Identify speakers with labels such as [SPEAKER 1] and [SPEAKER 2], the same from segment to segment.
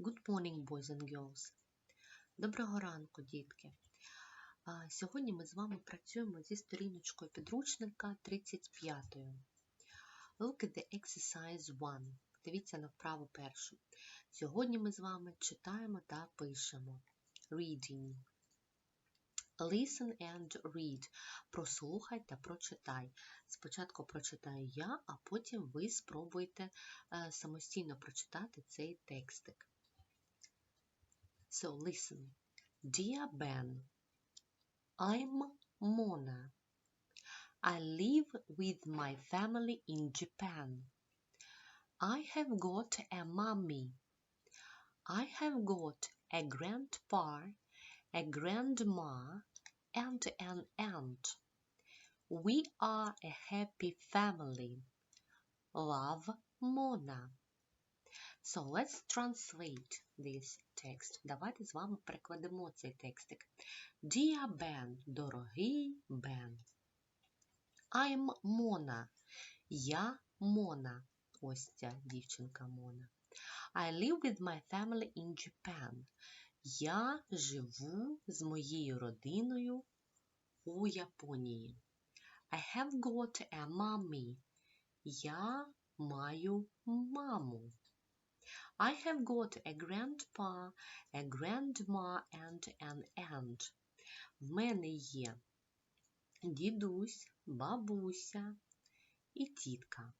[SPEAKER 1] Good morning, boys and girls. Доброго ранку, дітки. Сьогодні ми з вами працюємо зі сторіночкою підручника 35. Look at the exercise 1. Дивіться на вправу першу. Сьогодні ми з вами читаємо та пишемо. Reading. Listen and read. Прослухай та прочитай. Спочатку прочитаю я, а потім ви спробуйте е, самостійно прочитати цей текстик. So listen. Dear Ben, I'm Mona. I live with my family in Japan. I have got a mommy. I have got a grandpa, a grandma, and an aunt. We are a happy family. Love, Mona. So let's translate this text. Давайте з вами перекладемо цей текстик. Dear Ben, дорогий Бен. I'm Mona. Я Мона. Ось ця дівчинка Мона. I live with my family in Japan. Я живу з моєю родиною у Японії. I have got a mommy. Я маю маму. I have got a grandpa, a grandma and an aunt. В мене є дідусь, бабуся і тітка.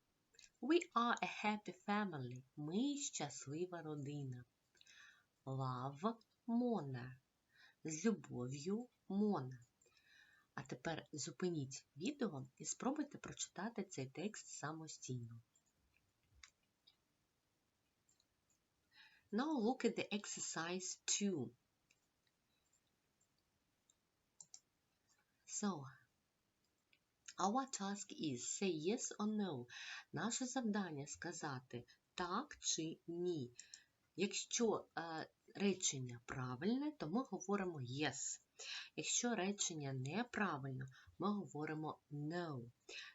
[SPEAKER 1] We are a happy family. Ми щаслива родина. Love Mona. З любов'ю Мона. А тепер зупиніть відео і спробуйте прочитати цей текст самостійно. Now look at the exercise 2. So, our task is say yes or no. Наше завдання сказати так чи ні. Якщо е, речення правильне, то ми говоримо yes. Якщо речення неправильно, ми говоримо no.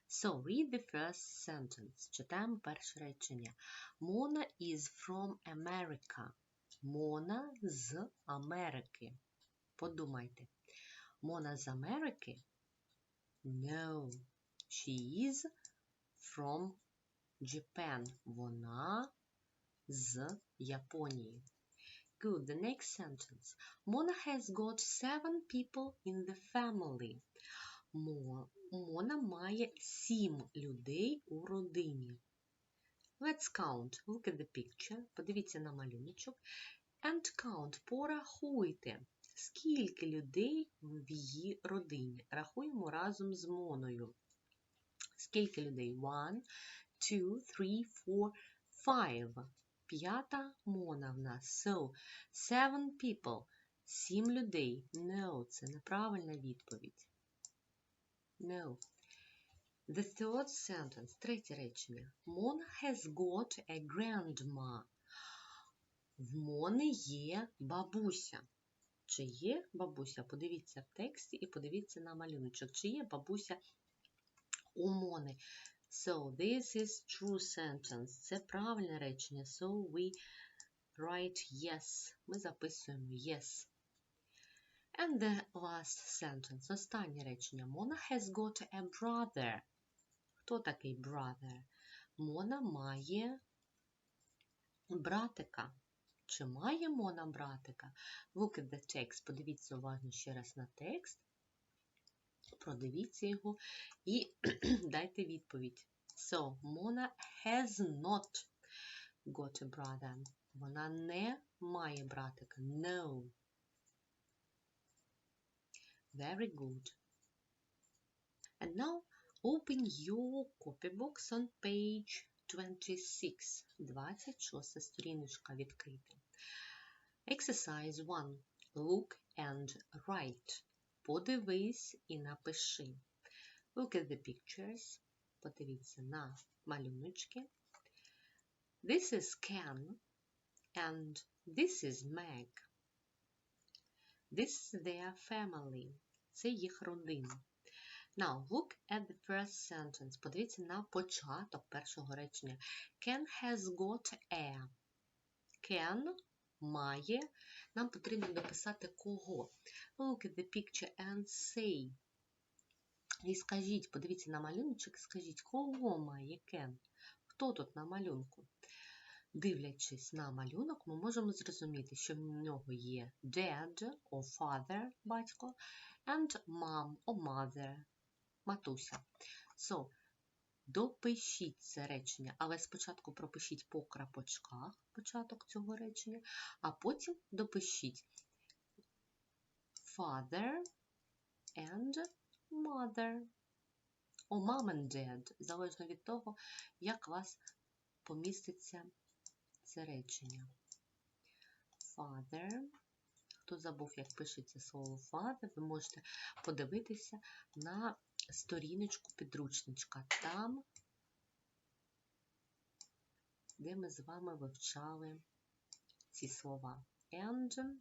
[SPEAKER 1] So, read the first sentence. Читаємо перше речення. Mona is from America. Мона з Америки. Подумайте. Мона з Америки? No. She is from Japan. Вона з Японії. Good. The next sentence. Mona has got seven people in the family. Мо- Мона має сім людей у родині. Let's count. Look at the picture. Подивіться на малюночок. And count. Порахуйте. Скільки людей в її родині? Рахуємо разом з Моною. Скільки людей? One, two, three, four, five. П'ята Мона в нас. So, seven people. Сім людей. No, це неправильна відповідь. No. The third sentence. Третє речення. Mona has got a grandma. В Мони є бабуся. Чи є бабуся? Подивіться в тексті і подивіться на малюночок. Чи є бабуся у Мони? So, this is true sentence. Це правильне речення. So, we write yes. Ми записуємо yes. And the last sentence. Останнє речення. Mona has got a brother. Хто такий brother? Мона має братика. Чи має Мона братика? Look at the text. Подивіться уважно ще раз на текст. Продивіться його і дайте відповідь. So, Mona has not got a brother. Вона не має братика. No. Very good. And now open your copybox on page 26. 26 сторіночка відкрита. Exercise 1. Look and write. Подивись і напиши. Look at the pictures. Подивіться на малюночки. This is Ken and this is Meg. This is their family. Це їх родина. Now, look at the first sentence. Подивіться на початок першого речення. Ken has got a. Ken має. Нам потрібно дописати кого. Look at the picture and say. І скажіть, подивіться на малюночок, скажіть, кого має Кен? Хто тут на малюнку? Дивлячись на малюнок, ми можемо зрозуміти, що в нього є dad or father, батько, and mom or mother, матуся. So, допишіть це речення, але спочатку пропишіть по крапочках початок цього речення, а потім допишіть father and mother. О, mom and dad, залежно від того, як у вас поміститься це речення. Father. Хто забув, як пишеться слово father, ви можете подивитися на сторіночку підручничка, там, де ми з вами вивчали ці слова. And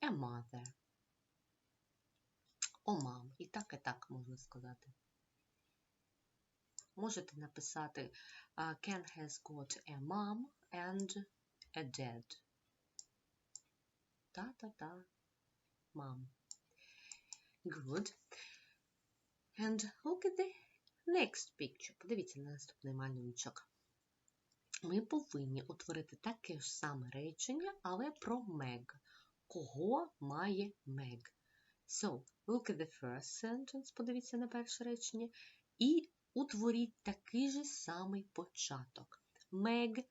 [SPEAKER 1] a mother. О, мам. І так, і так можна сказати. Можете написати Ken has got a mom and a dad. Та-та-та. Mom. Good. And look at the next picture. Подивіться на наступний малюночок. Ми повинні утворити таке ж саме речення, але про Мег. Кого має Мег? So, look at the first sentence, подивіться на перше речення, і утворіть такий же самий початок. Meg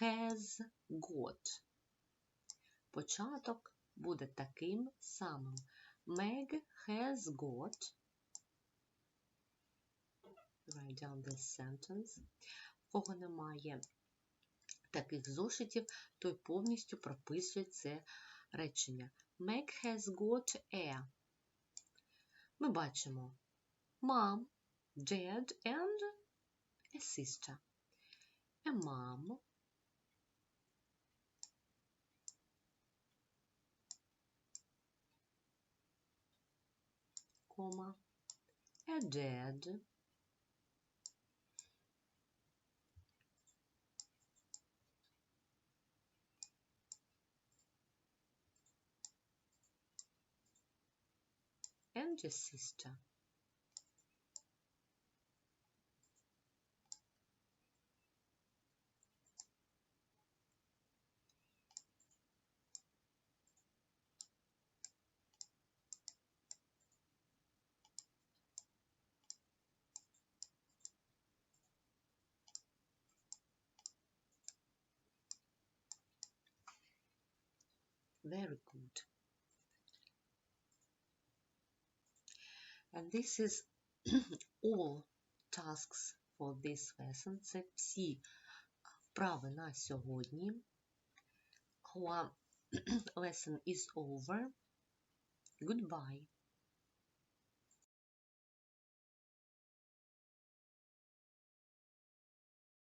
[SPEAKER 1] has got. Початок буде таким самим. Meg has got. Write down this sentence. В кого немає таких зошитів, той повністю прописує це речення. Meg has got a. Ми бачимо mom, dad and a sister. A mom comma, a dad and sister. Very good. this is all tasks for this lesson. Це всі вправи на сьогодні. Our lesson is over. Goodbye.